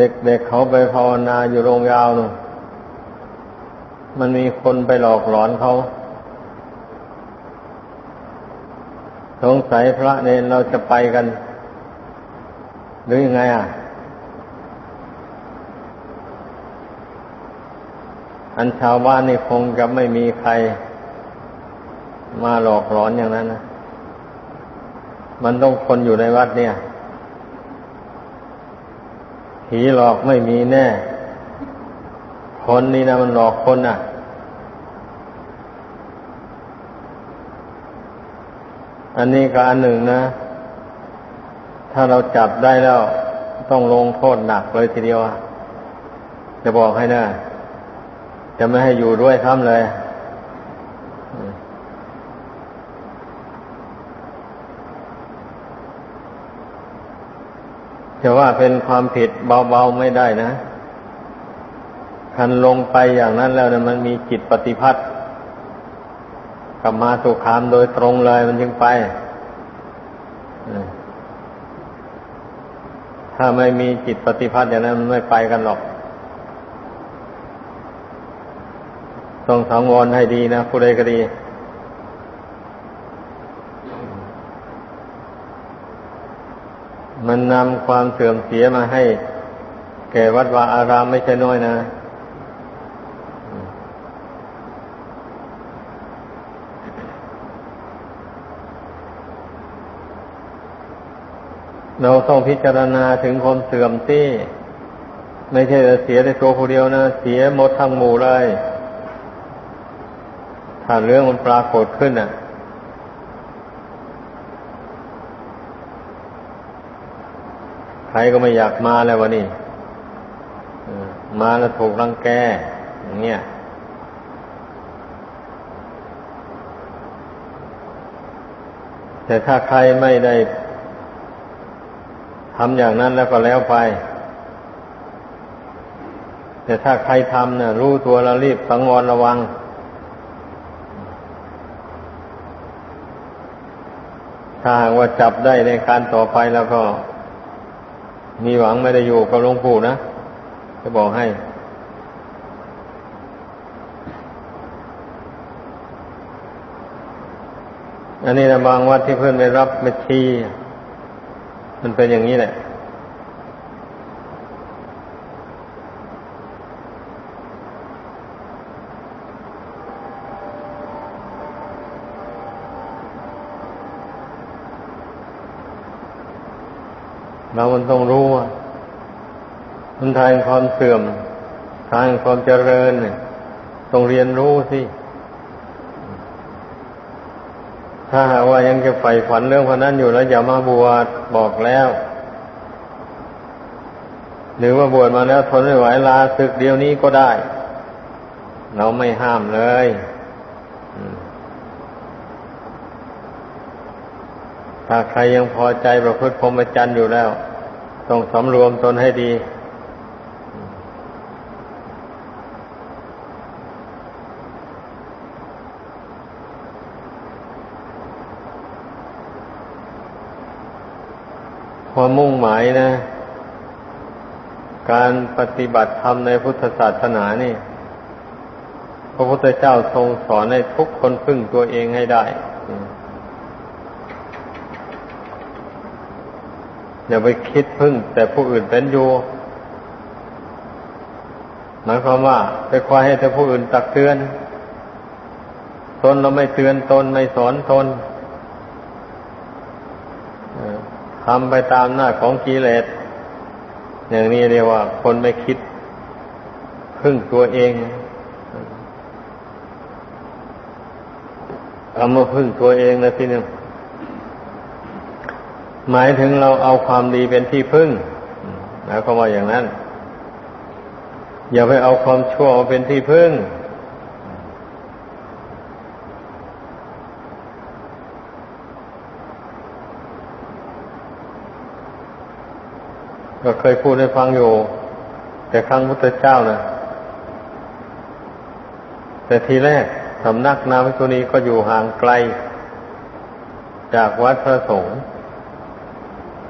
เด็กๆเเขาไปภาวนาอยู่โรงยาวนู่นมันมีคนไปหลอกหลอนเขา สงสัยพระเนนเราจะไปกัน หรือยังไงอะ อันชาวบ้านนี่คงจะไม่มีใคร มาหลอกหลอนอย่างนั้นนะ มันต้องคนอยู่ในวัดเนี่ย ผีหลอกไม่มีแน่ คนนี่นะมันหลอกคนอะ อันนี้ก็อันหนึ่งนะ ถ้าเราจับได้แล้ว ต้องลงโทษหนักเลยทีเดียวจะบอกให้นะ จะไม่ให้อยู่ด้วยซ้ำเลย จะว่าเป็นความผิดเบาๆไม่ได้นะคันลงไปอย่างนั้นแล้วเนี่ยมันมีจิตปฏิพัติกับมาสุขามโดยตรงเลยมันจึงไป ถ้าไม่มีจิตปฏิพัติอย่างนั้นมันไม่ไปกันหรอก ต้องสังวรให้ดีนะผู้ใดก็ดี มันนำความเสื่อมเสียมาให้ แก่วัดวาอารามไม่ใช่น้อยนะ เราต้องพิจารณาถึงความเสื่อมที่ ไม่ใช่เสียในตัวผู้เดียวนะ เสียหมดทั้งหมู่เลยถ้าเรื่องมันปรากฏขึ้นอะ ใครก็ไม่อยากมาแล้ววะนี่มาแล้วถูกรังแกอย่างเงี้ยแต่ถ้าใครไม่ได้ทำอย่างนั้นแล้วก็แล้วไป แต่ถ้าใครทำเนี่ยรู้ตัวแล้วรีบสังวรระวัง ถ้าหากว่าจับได้ในการต่อไปแล้วก็ มีหวังไม่ได้อยู่กับหลวงปู่นะ จะบอกให้ อันนี้นะบางวัดที่เพื่อนไปรับเมชีมันเป็นอย่างนี้แหละ มันต้องรู้ว่ามันทางความเสื่อม ทางความเจริญเนี่ยต้องเรียนรู้สิถ้าหากว่ายังจะใฝ่ฝันเรื่องพนั้นอยู่แล้วอย่ามาบวชบอกแล้ว หรือว่าบวชมาแล้วทนไม่ไหวลาศึกเดียวนี้ก็ได้ เราไม่ห้ามเลยถ้าใครยังพอใจประพฤติพรหมจรรย์อยู่แล้ว ต้องสำรวมตนให้ดี ความมุ่งหมายนะ การปฏิบัติธรรมในพุทธศาสนานี่ พระพุทธเจ้าทรงสอนให้ทุกคนพึ่งตัวเองให้ได้ อย่าไปคิดพึ่ง แต่ผู้อื่นเป็นอยู่หมายความว่า ไปควายให้แต่ผู้อื่นตักเตือน ตนเราไม่เตือนตนไม่สอนตนทำไปตามหน้าของกิเลสอย่างนี้เรียกว่า คนไม่คิดพึ่งตัวเองเอามาพึ่งตัวเองนะที่นี่ หมายถึงเราเอาความดีเป็นที่พึ่งนะเขาว่าอย่างนั้น อย่าไปเอาความชั่วมาเป็นที่พึ่ง ก็เคยพูดให้ฟังอยู่ แต่ครั้งพุทธเจ้านะแต่ทีแรกสำนักนาวิสุนีก็อยู่ห่างไกล จากวัดพระสงฆ์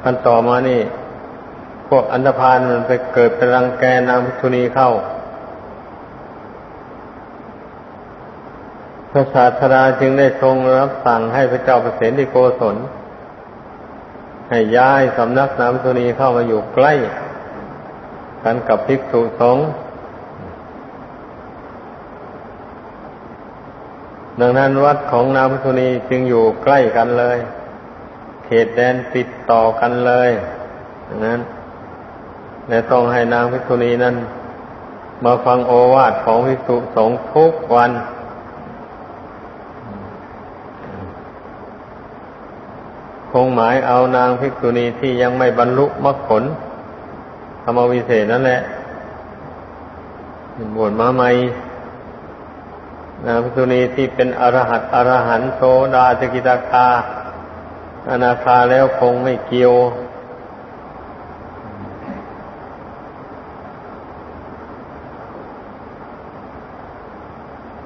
กันต่อมานี่ พวกอันธพาลมันไปเกิดเป็นรังแกนางภิกษุณีเข้า พระศาสดาจึงได้ทรงรับสั่งให้พระเจ้าเปรตที่โกศล ให้ย้ายสำนักนามสุนีเข้ามาอยู่ใกล้กันกับภิกษุสงฆ์ดังนั้นวัดของนามสุนีจึงอยู่ใกล้กันเลย ขตแดนติดต่อกันเลยดังนั้นและต้องให้นางภิษุณีนั้น มาฟังโอวาทของภิกษุสงทุกวัน คงหมายเอานางภิษุณีที่ยังไม่บรรลุมรรคผลธรรมวิเศษนั่นแหละบวชมาใหม่นางภิษุณีที่เป็นอรหัตอรหันโสดาสกิตาคา อนาคาแล้วคงไม่เกี่ยว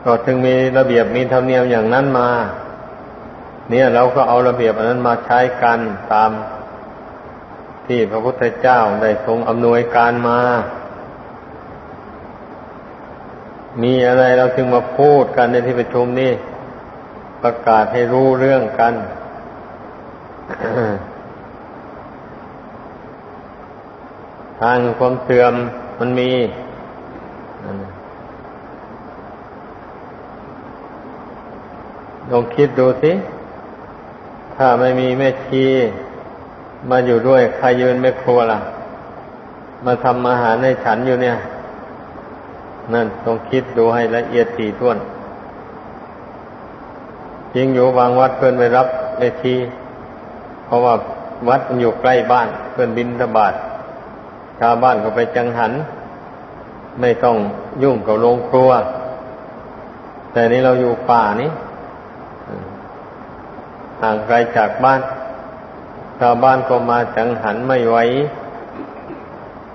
ก็จึงมีระเบียบมีธรรมเนียมอย่างนั้นมา เนี่ยเราก็เอาระเบียบอันนั้นมาใช้กันตาม ที่พระพุทธเจ้าได้ทรงอำนวยการมา มีอะไรเราจึงมาพูดกันในที่ประชุมนี้ประกาศให้รู้เรื่องกัน ทางความเสื่อมมันมี ลองคิดดูสิ ถ้าไม่มีแม่ชีมาอยู่ด้วยใครยืนไม่ครัวล่ะ มาทำอาหารให้ฉันอยู่เนี่ย นั่นต้องคิดดูให้ละเอียดถี่ถ้วนจริงอยู่บางวัดเพื่อนไปรับแม่ชี ราะว่าวัดมันอยู่ใกล้บ้านเพื่อนบินทบาทชาวบ้านก็ไปจังหัน ไม่ต้องยุ่งกับโรงครัว แต่นี้เราอยู่ป่านี้ห่างไกลจากบ้าน ชาวบ้านก็มาจังหันไม่ไหว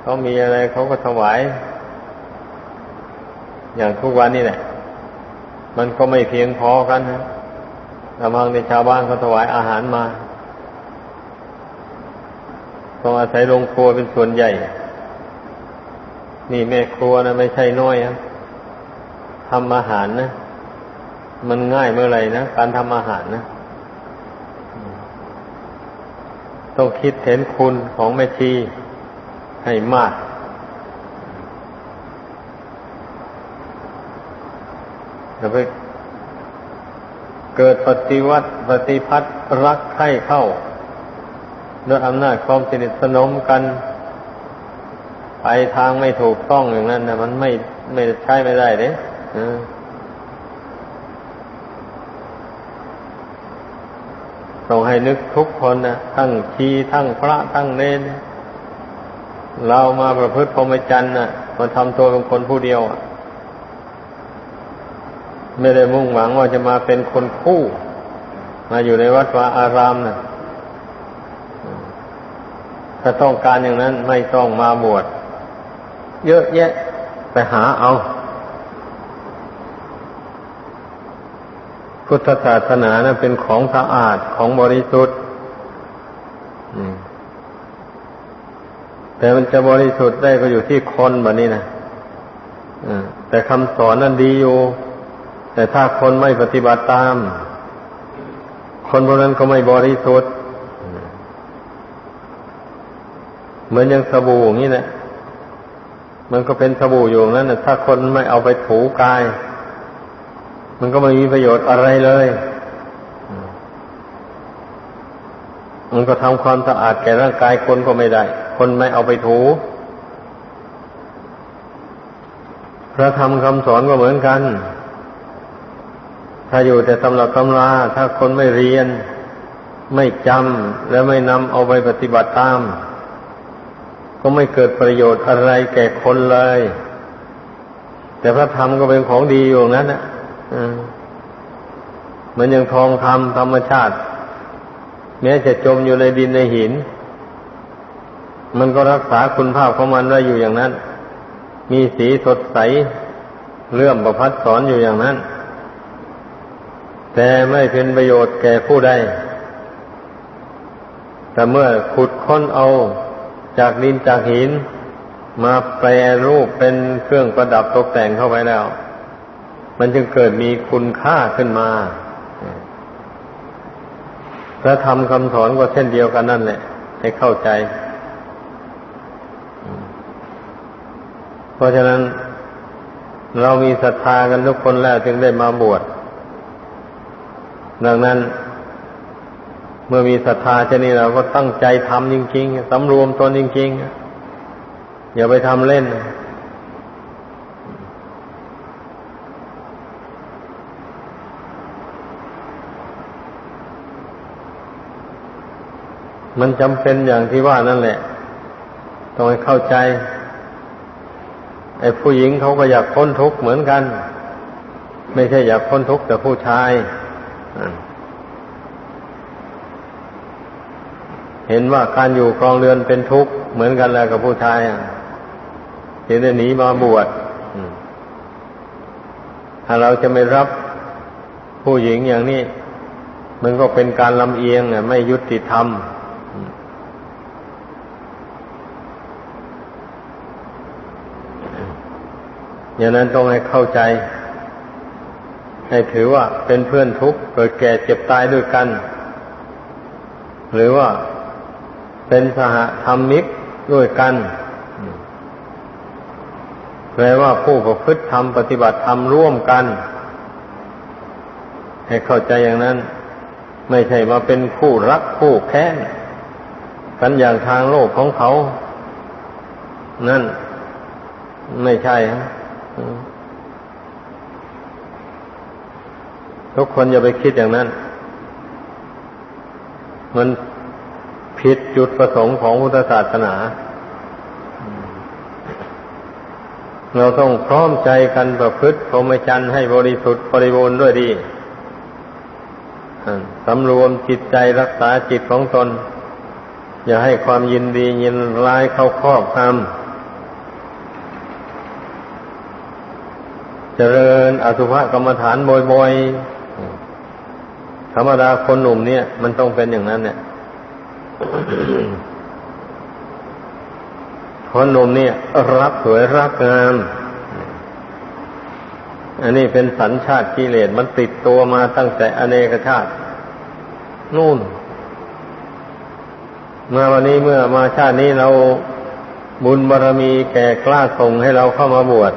เขามีอะไรเขาก็ถวาย อย่างทุกวันนี่แหละ มันก็ไม่เพียงพอกันนะลำพังในชาวบ้านเขาถวายอาหารมา ต้องอาศัยโรงครัวเป็นส่วนใหญ่ นี่แม่ครัวนะไม่ใช่น้อยนะทำอาหารนะ มันง่ายเมื่อไหร่นะการทำอาหารนะต้องคิดเห็นคุณของแม่ชีให้มากจะไปเกิดปฏิวัติปฏิพัติรักใคร่เข้า ด้วยอำนาจความสนิทสนมกัน ไปทางไม่ถูกต้องอย่างนั้นนะมันไม่ไม่ใช้ไม่ได้เด้ต้องให้นึกทุกคนนะทั้งชีทั้งพระทั้งเนนเรามาประพฤติพรหมจรรย์นะมาทำตัวเป็นคนผู้เดียวไม่ได้มุ่งหวังว่าจะมาเป็นคนคู่ มาอยู่ในวัดวาอารามนะ ถ้าต้องการอย่างนั้นไม่ต้องมาบวชเยอะแยะไปหาเอา พุทธศาสนานะเป็นของสะอาดของบริสุทธิ์แต่มันจะบริสุทธิ์ได้ก็อยู่ที่คนแบบนี้นะแต่คำสอนนั้นดีอยู่ แต่ถ้าคนไม่ปฏิบัติตาม คนพวกนั้นก็ไม่บริสุทธิ์ เหมือนอย่างสบู่อย่างนี้แหละมันก็เป็นสบู่อยู่นั้นนะถ้าคนไม่เอาไปถูกาย มันก็ไม่มีประโยชน์อะไรเลย มันก็ทำความสะอาดแก่ร่างกายคนก็ไม่ได้ คนไม่เอาไปถู พระธรรมคำสอนก็เหมือนกัน ถ้าอยู่แต่ตำรับตำรา ถ้าคนไม่เรียน ไม่จำและไม่นำเอาไปปฏิบัติตาม ก็ไม่เกิดประโยชน์อะไรแก่คนเลย แต่พระธรรมก็เป็นของดีอยู่นั้นนะเหมือนอย่างทองคำธรรมชาติ แม้จะจมอยู่ในดินในหิน มันก็รักษาคุณภาพของมันไว้อยู่อย่างนั้น มีสีสดใสเลื่อมประพัดสอนอยู่อย่างนั้น แต่ไม่เป็นประโยชน์แก่ผู้ใดแต่เมื่อขุดค้นเอา จากดินจากหิน มาแปรรูปเป็นเครื่องประดับตกแต่งเข้าไปแล้ว มันจึงเกิดมีคุณค่าขึ้นมาพระธรรมคำสอนก็เช่นเดียวกันนั่นแหละ ให้เข้าใจ เพราะฉะนั้นเรามีศรัทธากันทุกคนแล้วจึงได้มาบวชดังนั้น เมื่อมีศรัทธาเช่นนี้เราก็ตั้งใจทำจริงๆสำรวมตนจริงๆอย่าไปทำเล่น มันจำเป็นอย่างที่ว่านั่นแหละ ต้องให้เข้าใจ ไอ้ผู้หญิงเขาก็อยากพ้นทุกข์เหมือนกัน ไม่ใช่อยากพ้นทุกข์แต่ผู้ชาย เห็นว่าการอยู่ครองเรือนเป็นทุกข์เหมือนกันแล้วกับผู้ชายจึงได้หนีมาบวชถ้าเราจะไม่รับผู้หญิงอย่างนี้ มันก็เป็นการลำเอียงไม่ยุติธรรมอย่างนั้นต้องให้เข้าใจ ให้ถือว่าเป็นเพื่อนทุกข์เกิดแก่เจ็บตายด้วยกัน หรือว่า เป็นสหธรรมิกด้วยกัน แปลว่าผู้ประพฤติธรรมปฏิบัติธรรมร่วมกัน ให้เข้าใจอย่างนั้น ไม่ใช่มาเป็นคู่รักคู่แค้นกันอย่างทางโลกของเขา นั่น ไม่ใช่ฮะทุกคนอย่าไปคิดอย่างนั้น มัน ผิดจุดประสงค์ของพุทธศาสนา เราต้องพร้อมใจกันประพฤติพรหมจรรย์ให้บริสุทธิ์บริบูรณ์ด้วยดีสำรวมจิตใจรักษาจิตของตน อย่าให้ความยินดียินร้ายเข้าครอบงำเจริญอสุภกรรมฐานบ่อยๆธรรมดาคนหนุ่มเนี่ย มันต้องเป็นอย่างนั้นเนี่ย คนหนุ่มเนี่ย รักสวยรักงาม อันนี้เป็นสัญชาติกิเลสมันติดตัวมาตั้งแต่อเนกชาติ นู่นเมื่อวันนี้เมื่อมาชาตินี้เราบุญบารรมีแก่กล้าส่งให้เราเข้ามาบวช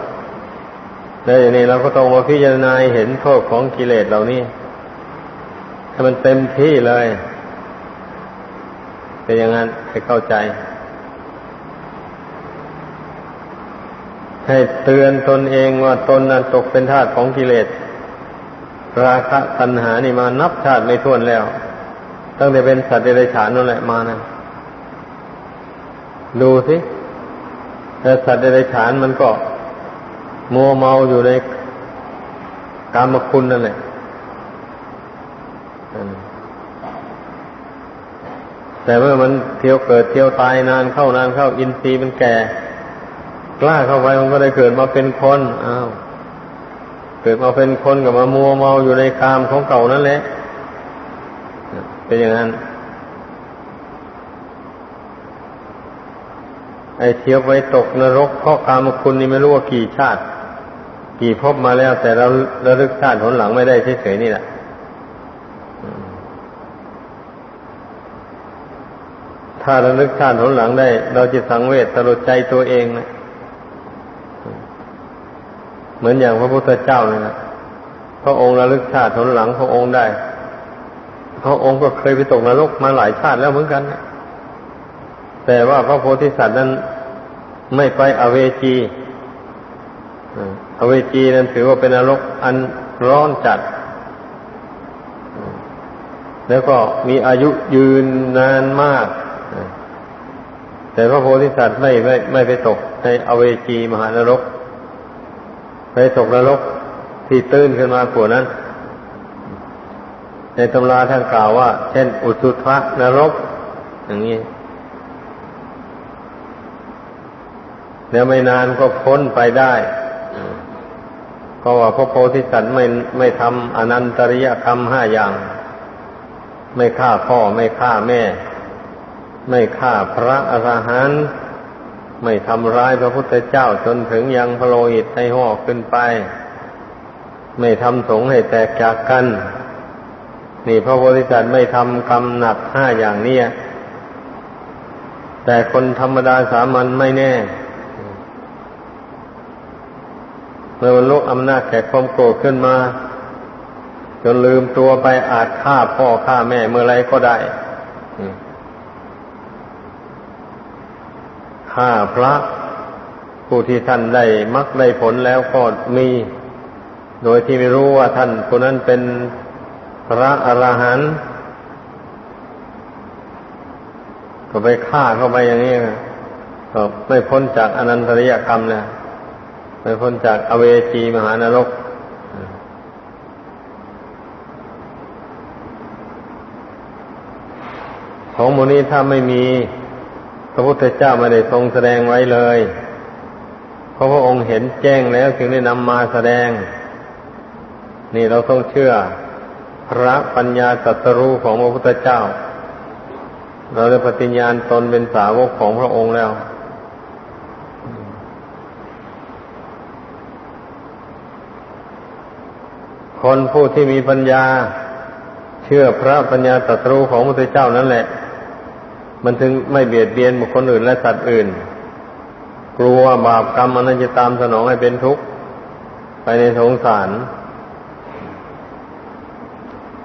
แล้วอย่างนี้เราก็ต้องมาพิจารณาเห็นโทษของกิเลสเหล่านี้ให้มันเต็มที่เลย เป็นอย่างนั้นให้เข้าใจ ให้เตือนตนเองว่าตนนั้นตกเป็นทาสของกิเลส ราคะตัณหานี่มานับชาติไม่ท้วนแล้ว ตั้งแต่เป็นสัตว์เดรัจฉานนั่นแหละมานะดูสิแต่สัตว์เดรัจฉานมันก็มัวเมาอยู่ในกามคุณนั่นแหละ แต่เมื่อมันเที่ยวเกิดเที่ยวตายนานเข้านานเข้าอินทรีย์มันแก่ กล้าเข้าไปมันก็ได้เกิดมาเป็นคนอ้าวเกิดมาเป็นคนกับมามัวเมาอยู่ในกามของเก่านั่นแหละเป็นอย่างนั้น ไอ้เที่ยวไปตกนรกเพราะกามคุณนี่ไม่รู้ว่ากี่ชาติ กี่พบมาแล้ว แต่เราระลึกชาติผลหลังไม่ได้เฉยๆนี่แหละ ถ้าระลึกชาติผลหลังได้ เราจะสังเวชสลดใจตัวเองนะเหมือนอย่างพระพุทธเจ้าเลยนะพระองค์ระลึกชาติผลหลังพระองค์ได้ พระองค์ก็เคยไปตกนรกมาหลายชาติแล้วเหมือนกันนะแต่ว่าพระโพธิสัตว์นั้นไม่ไปอเวจีอเวจีนั้นถือว่าเป็นนรกอันร้อนจัด แล้วก็มีอายุยืนนานมาก แต่พระโพธิสัตว์ไม่ไม่ไม่ไปตกในอเวจีมหานรก ไปตกนรกที่ตื้นขึ้นมากว่านั้น ในตำราท่านกล่าวว่า เช่น อุสุทะนรก อย่างนี้แล้วไม่นานก็พ้นไปได้ เพราะว่าพระโพธิสัตว์ไม่ไม่ทำอนันตริยกรรมห้าอย่าง ไม่ฆ่าพ่อไม่ฆ่าแม่ ไม่ฆ่าพระอรหันต์ไม่ทำร้ายพระพุทธเจ้าจนถึงยังพระโลหิตให้ห่อขึ้นไป ไม่ทำสงให้แตกจากกัน นี่พระโพธิสัตว์ไม่ทำกรรมหนักห้าอย่างนี้แต่คนธรรมดาสามัญไม่แน่ เมื่อมันลุกอำนาจแก่ความโกรธขึ้นมา จนลืมตัวไปอาจฆ่าพ่อฆ่าแม่เมื่อไรก็ได้ ฆ่าพระ ผู้ที่ท่านได้มักได้ผลแล้วก็มี โดยที่ไม่รู้ว่าท่านคนนั้นเป็นพระอรหันต์ก็ไปฆ่าเข้าไปอย่างนี้ก็ไม่พ้นจากอนันตริยกรรมนะไม่พ้นจากอเวจีมหานรกของหมูนี้ถ้าไม่มี พระพุทธเจ้าไม่ได้ทรงแสดงไว้เลย เพราะพระองค์เห็นแจ้งแล้วจึงได้นำมาแสดง นี่เราต้องเชื่อ พระปัญญาตรัสรู้ของพระพุทธเจ้า เราได้ปฏิญญาณตนเป็นสาวกของพระองค์แล้วคนผู้ที่มีปัญญา เชื่อพระปัญญาตรัสรู้ของพระพุทธเจ้านั่นแหละ มันถึงไม่เบียดเบียนบุคคลอื่นและสัตว์อื่น กลัวบาปกรรมมันจะตามสนองให้เป็นทุกข์ไปในสงสาร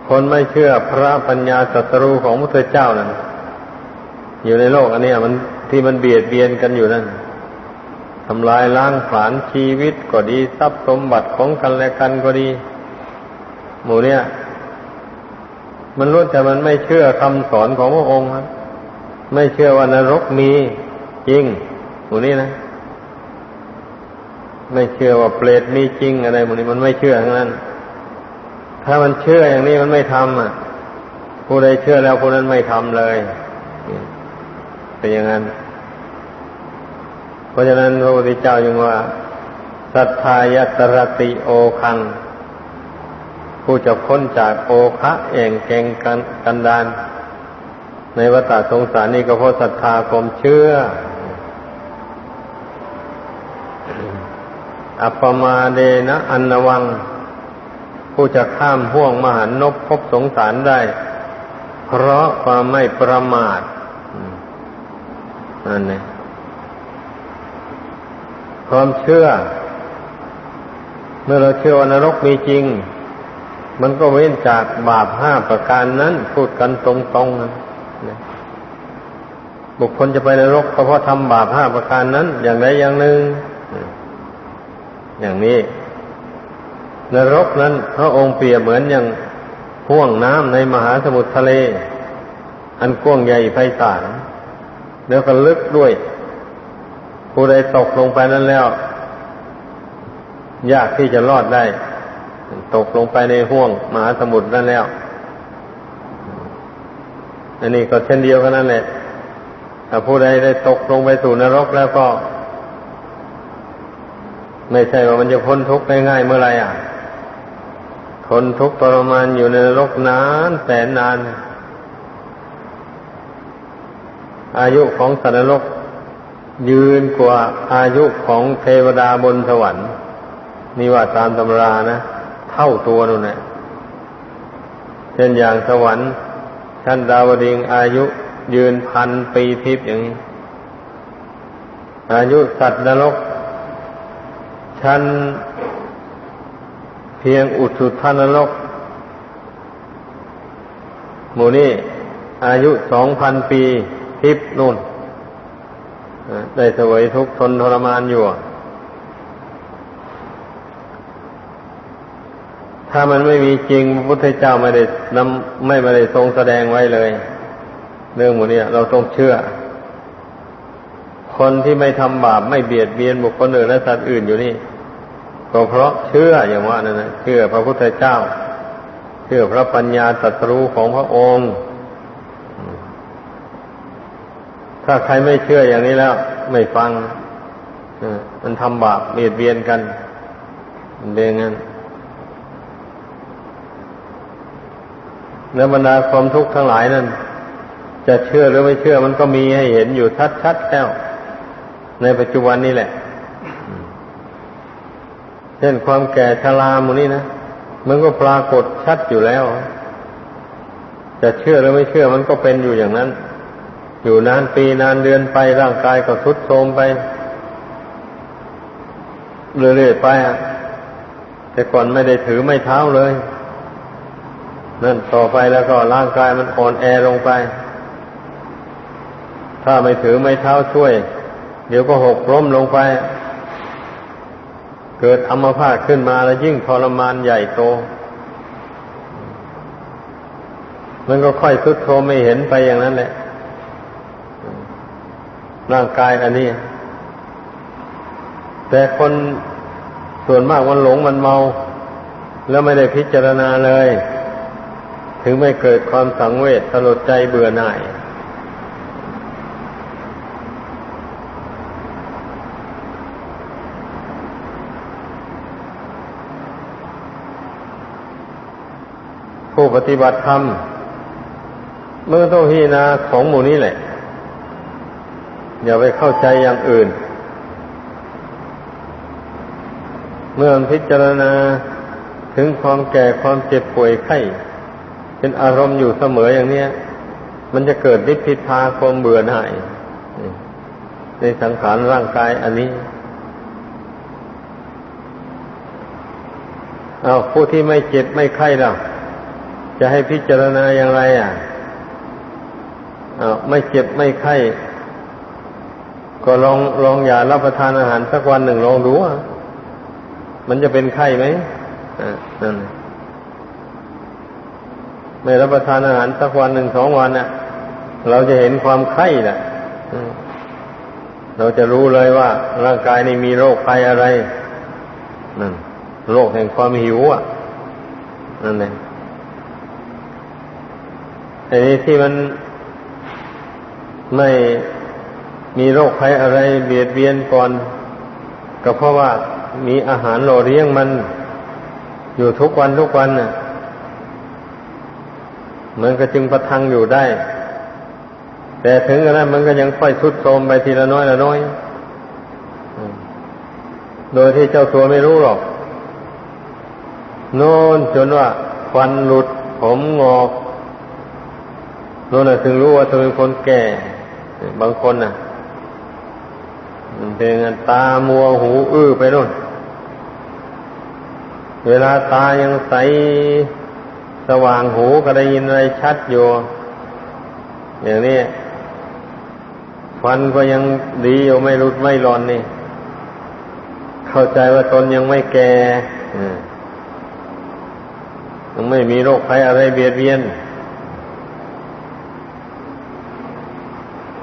คนไม่เชื่อพระปัญญาศัตรูของพระเจ้านั้นอยู่ในโลกอันนี้มันที่มันเบียดเบียนกันอยู่นั่นทำลายล้างผลาญชีวิตก็ดีทรัพย์สมบัติของกันและกันก็ดี หมู่เนี้ยมันรู้แต่มันไม่เชื่อคำสอนของพระองค์ครับ ไม่เชื่อว่านรกมีจริงหมูนี้นะ ไม่เชื่อว่าเปรตมีจริงอะไรหมูนี้มันไม่เชื่อทั้งนั้น ถ้ามันเชื่ออย่างนี้มันไม่ทำอะผู้ใดเชื่อแล้วผู้นั้นไม่ทำเลยเป็นอย่างนั้น เพราะฉะนั้นพระพุทธเจ้าจึงว่าสัทธายตรติโอคัง ผู้จะพ้นจากโอคะเองเก่งกันกันดาน ในวัฏสงสารนี่ก็เพราะศรัทธาความเชื่อ อัปปมาเดนะอันนวัง ผู้จะข้ามห่วงมหันนบพบสงสารได้ เพราะความไม่ประมาทนั่นเองความเชื่อ เมื่อเราเชื่อว่านรกมีจริง มันก็เว้นจากบาปห้าประการนั้น พูดกันตรงๆนะ บุคคลจะไปนรกเพราะทำบาปห้าประการนั้น อย่างใดอย่างหนึ่ง อย่างนี้ นรกนั้น พระองค์เปรียบเหมือนอย่างห่วงน้ำในมหาสมุทรทะเล อันกว้างใหญ่ไพศาลแล้วก็ลึกด้วย ผู้ใดตกลงไปนั้นแล้ว ยากที่จะรอดได้ ตกลงไปในห่วงมหาสมุทรนั้นแล้ว อันนี้ก็เช่นเดียวกันนั่นแหละถ้าผู้ใดได้ตกลงไปสู่นรกแล้วก็ ไม่ใช่ว่ามันจะพ้นทุกข์ได้ง่ายเมื่อไรอะทนทุกข์ทรมานอยู่ในนรกนานแสนนาน อายุของสัตว์นรกยืนกว่าอายุของเทวดาบนสวรรค์นี่ว่าตามตำรานะ เท่าตัวนู่นแหละเช่นอย่างสวรรค์ ชั้นดาวดิงอายุยืนพันปีทิพย์อย่างนี้อายุสัตว์นรก ชั้นเพียงอุสุทานรก หมู่นี้อายุสองพันปีทิพย์นู่น ได้เสวยทุกทนทรมานอยู่ ถ้ามันไม่มีจริงพระพุทธเจ้าไม่ได้นำไม่ได้ทรงแสดงไว้เลย เรื่องหมดนี้เราต้องเชื่อ คนที่ไม่ทำบาปไม่เบียดเบียนบุคคลอื่นและสัตว์อื่นอยู่นี่ก็เพราะเชื่ออย่างว่านั่นนะเชื่อพระพุทธเจ้า เชื่อพระปัญญาตรัสรู้ของพระองค์ ถ้าใครไม่เชื่ออย่างนี้แล้ว ไม่ฟังมันทำบาปเบียดเบียนกันเป็นงั้น และบรรดาความทุกข์ทั้งหลายนั้นจะเชื่อหรือไม่เชื่อมันก็มีให้เห็นอยู่ชัดๆแล้วในปัจจุบันนี้แหละ เช่นความแก่ชราหมูนี่นะมันก็ปรากฏชัดอยู่แล้ว จะเชื่อหรือไม่เชื่อมันก็เป็นอยู่อย่างนั้น อยู่นานปีนานเดือนไปร่างกายก็ทรุดโทรมไปเรื่อยๆไปอะแต่ก่อนไม่ได้ถือไม่เท้าเลย นั่นต่อไปแล้วก็ร่างกายมันอ่อนแอลงไป ถ้าไม่ถือไม่เท้าช่วย เดี๋ยวก็หกล้มลงไป เกิดอัมพาตขึ้นมาแล้วยิ่งทรมานใหญ่โต มันก็ค่อยทุดโทรมไม่เห็นไปอย่างนั้นแหละ ร่างกายอันนี้ แต่คนส่วนมากมันหลงมันเมา แล้วไม่ได้พิจารณาเลย ถึงไม่เกิดความสังเวชสลดใจเบื่อหน่าย ผู้ปฏิบัติธรรมเมื่อต้องพิจารณาของหมู่นี้แหละ อย่าไปเข้าใจอย่างอื่น เมื่อพิจารณาถึงความแก่ความเจ็บป่วยไข้ เป็นอารมณ์อยู่เสมออย่างเนี้ย มันจะเกิดนิพพิทาความเบื่อหน่ายในสังขารร่างกายอันนี้ เอาผู้ที่ไม่เจ็บไม่ไข้ล่ะ จะให้พิจารณาอย่างไร อะเอาไม่เจ็บไม่ไข้ ก็ลองลองอย่ารับประทานอาหารสักวันหนึ่งลองดูอะมันจะเป็นไข้ไหมอ่านั่น ไม่รับประทานอาหารสักวันหนึ่งสองวันน่ะ เราจะเห็นความไข้แหละเราจะรู้เลยว่า ร่างกายนี่มีโรคภัยอะไรนั่นโรคแห่งความหิวอะนั่นเองไอ้นี้ที่มันไม่มีโรคภัยอะไรเบียดเบียนก่อน ก็เพราะว่ามีอาหารหล่อเลี้ยงมัน อยู่ทุกวันทุกวันน่ะ มันก็จึงประทังอยู่ได้ แต่ถึงกระนั้นมันก็ยังค่อยทุดโทมไปทีละน้อยละน้อย โดยที่เจ้าตัวไม่รู้หรอก โน่นจนว่าควันหลุดผมงอกโน่นถึงรู้ว่าเธอเป็นคนแก่ บางคนน่ะเป็นตามัวหูอื้อไปโน่น เวลาตายังใส สว่างหูก็ได้ยินอะไรชัดอยู่ อย่างนี้ฟันก็ยังดีอยู่ไม่รุดไม่รอนนี่ เข้าใจว่าตนยังไม่แก่ยังไม่มีโรคภัยอะไรเบียดเบียน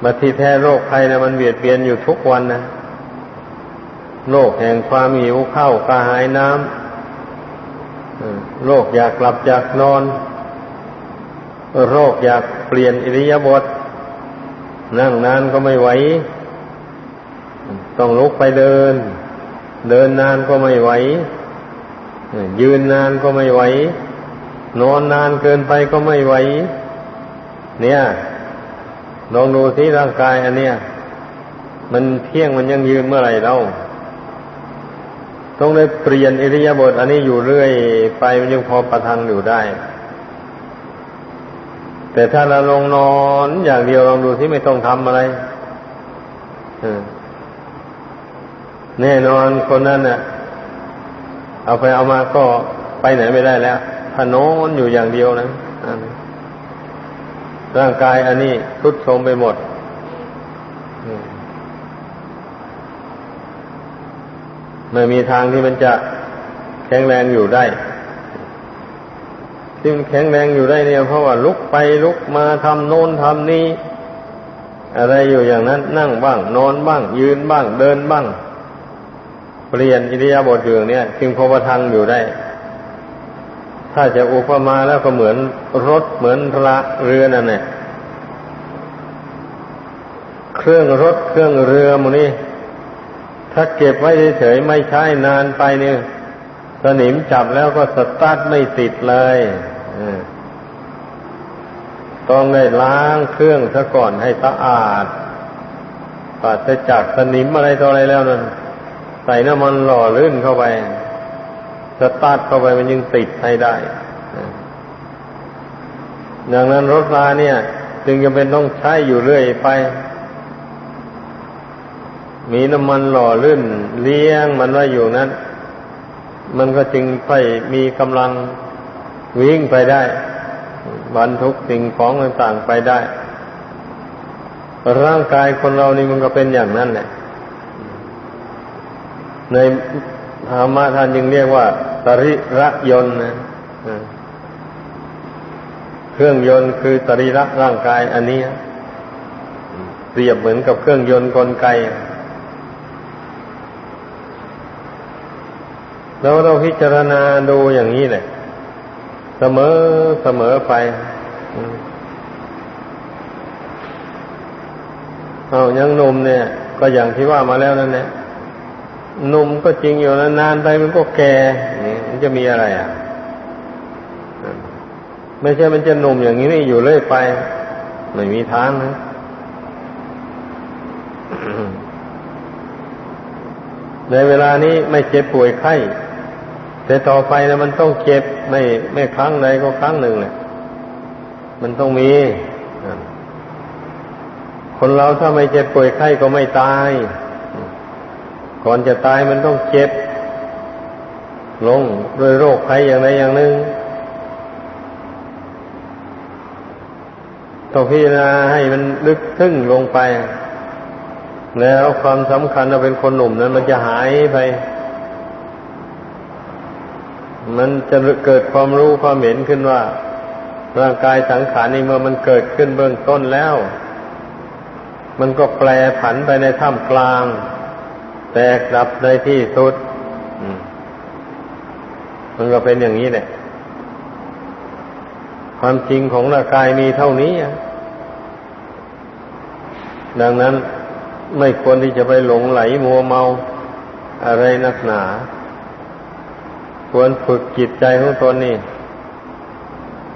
มาที่แท้โรคภัยนะมันเบียดเบียนอยู่ทุกวันนะโรคแห่งความหิวข้าวกระหายน้ำ โรคอยากหลับอยากนอน โรคอยากเปลี่ยนอิริยาบถนั่งนานก็ไม่ไหว ต้องลุกไปเดิน เดินนานก็ไม่ไหว ยืนนานก็ไม่ไหว นอนนานเกินไปก็ไม่ไหว เนี่ยลองดูที่ร่างกายอันเนี้ยมันเที่ยงมันยังยืนเมื่อไหร่เรา ต้องได้เปลี่ยนอิริยาบถอันนี้อยู่เรื่อยไปมันยังพอประทังอยู่ได้ แต่ถ้าเราลงนอนอย่างเดียวลองดูที่ไม่ต้องทำอะไรแน่นอนคนนั้นน่ะ เอาไปเอามาก็ไปไหนไม่ได้แล้วถ้านอนอยู่อย่างเดียวนะร่างกายอันนี้ทุดโทรมไปหมด ไม่มีทางที่มันจะแข็งแรงอยู่ได้ที่มันแข็งแรงอยู่ได้เนี่ยเพราะว่าลุกไปลุกมาทำโน้นทำนี้ อะไรอยู่อย่างนั้นนั่งบ้าง นอนบ้าง ยืนบ้าง เดินบ้าง เปลี่ยนอิริยาบถอยู่เนี่ยจึงพอประทังอยู่ได้ ถ้าจะอุปมาแล้วก็เหมือนรถเหมือนระเรือนั่นแหละเครื่องรถเครื่องเรือมูนี่ ถ้าเก็บไว้เฉยๆไม่ใช้นานไปเนี่ยสนิมจับแล้วก็สตาร์ทไม่ติดเลยต้องได้ล้างเครื่องซะก่อนให้สะอาดปราศจากสนิมอะไรต่ออะไรแล้วนั่นใส่น้ำมันหล่อลื่นเข้าไป สตาร์ทเข้าไปมันยังติดให้ได้ดังนั้นรถราเนี่ย จึงจะเป็นต้องใช้อยู่เรื่อยไป มีน้ำมันหล่อลื่นเลี้ยงมันไว้อยู่นั้น มันก็จึงค่อยมีกำลังวิ่งไปได้บรรทุกสิ่งของต่างๆไปได้ ร่างกายคนเรานี่มันก็เป็นอย่างนั้นแหละในธรรมะท่านยังเรียกว่าตริระยนต์นะเครื่องยนต์คือตริระร่างกาย อันนี้ เปรียบเหมือนกับเครื่องยนต์กลไก แล้วเราพิจารณาดูอย่างนี้แหละ เสมอเสมอไปเอายังหนุ่มเนี่ย ก็อย่างที่ว่ามาแล้วนั่นแหละหนุ่มก็จริงอยู่นะนานไปมันก็แก่มันจะมีอะไรอะไม่ใช่มันจะหนุ่มอย่างนี้นี่อยู่เรื่อยไป ไม่มีทางนะในเวลานี้ไม่เจ็บป่วยไข้ แต่ต่อไปนะมันต้องเจ็บไม่ไม่ครั้งใดก็ครั้งหนึ่งเลยมันต้องมี คนเราถ้าไม่เจ็บป่วยไข้ก็ไม่ตาย ก่อนจะตายมันต้องเจ็บ ลงด้วยโรคภัยอย่างใดอย่างหนึ่งต้องพิจารณาให้มันลึกซึ้งลงไป แล้วความสำคัญเราเป็นคนหนุ่มนั้นมันจะหายไป มันจะเกิดความรู้ความเห็นขึ้นว่า ร่างกายสังขารนี้เมื่อมันเกิดขึ้นเบื้องต้นแล้ว มันก็แปลผันไปในท่ามกลาง แตกดับในที่สุดมันก็เป็นอย่างนี้แหละความจริงของร่างกายมีเท่านี้ดังนั้นไม่ควรที่จะไปหลงไหลมัวเมาอะไรนักหนา ควรฝึกจิตใจของตนนี่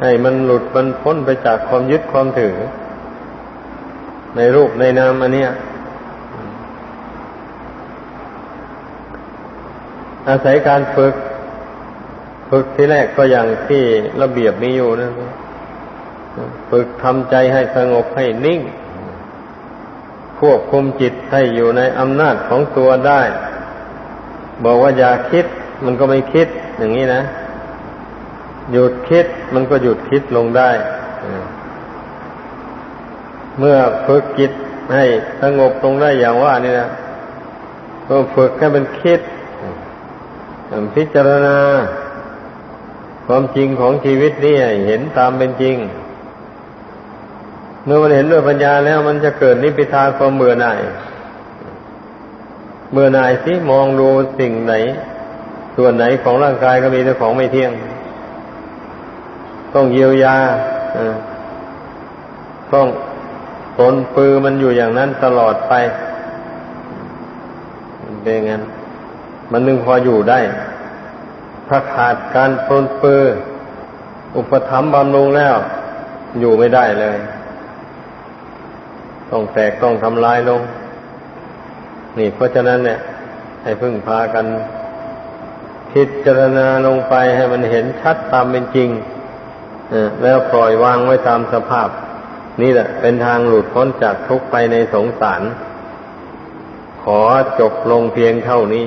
ให้มันหลุดมันพ้นไปจากความยึดความถือ ในรูปในนามอันเนี้ยอาศัยการฝึก ฝึกที่แรกก็อย่างที่ระเบียบมีอยู่นะฝึกทำใจให้สงบให้นิ่ง ควบคุมจิตให้อยู่ในอำนาจของตัวได้ บอกว่าอย่าคิด มันก็ไม่คิดอย่างนี้นะ หยุดคิดมันก็หยุดคิดลงได้เมื่อฝึกจิตให้สงบลงได้อย่างว่านี่นะก็ฝึกให้มันคิดพิจารณา ความจริงของชีวิตนี่เห็นตามเป็นจริง เมื่อมันเห็นด้วยปัญญาแล้ว มันจะเกิดนิพพิทาความเบื่อหน่ายเบื่อหน่ายสิมองดูสิ่งไหน ส่วนไหนของร่างกายก็มีแต่ของไม่เที่ยง ต้องเยียวยาต้องตนปือมันอยู่อย่างนั้นตลอดไปเป็นงั้น มันนึงพออยู่ได้ ถ้าขาดการปนเปื้ออุปถัมภ์บำรุงแล้ว อยู่ไม่ได้เลย ต้องแตกต้องทำลายลง นี่เพราะฉะนั้นเนี่ย ให้พึ่งพากัน พิจารณาลงไปให้มันเห็นชัดตามเป็นจริงแล้วปล่อยวางไว้ตามสภาพ นี่แหละ เป็นทางหลุดพ้นจากทุกข์ไปในสงสาร ขอจบลงเพียงเท่านี้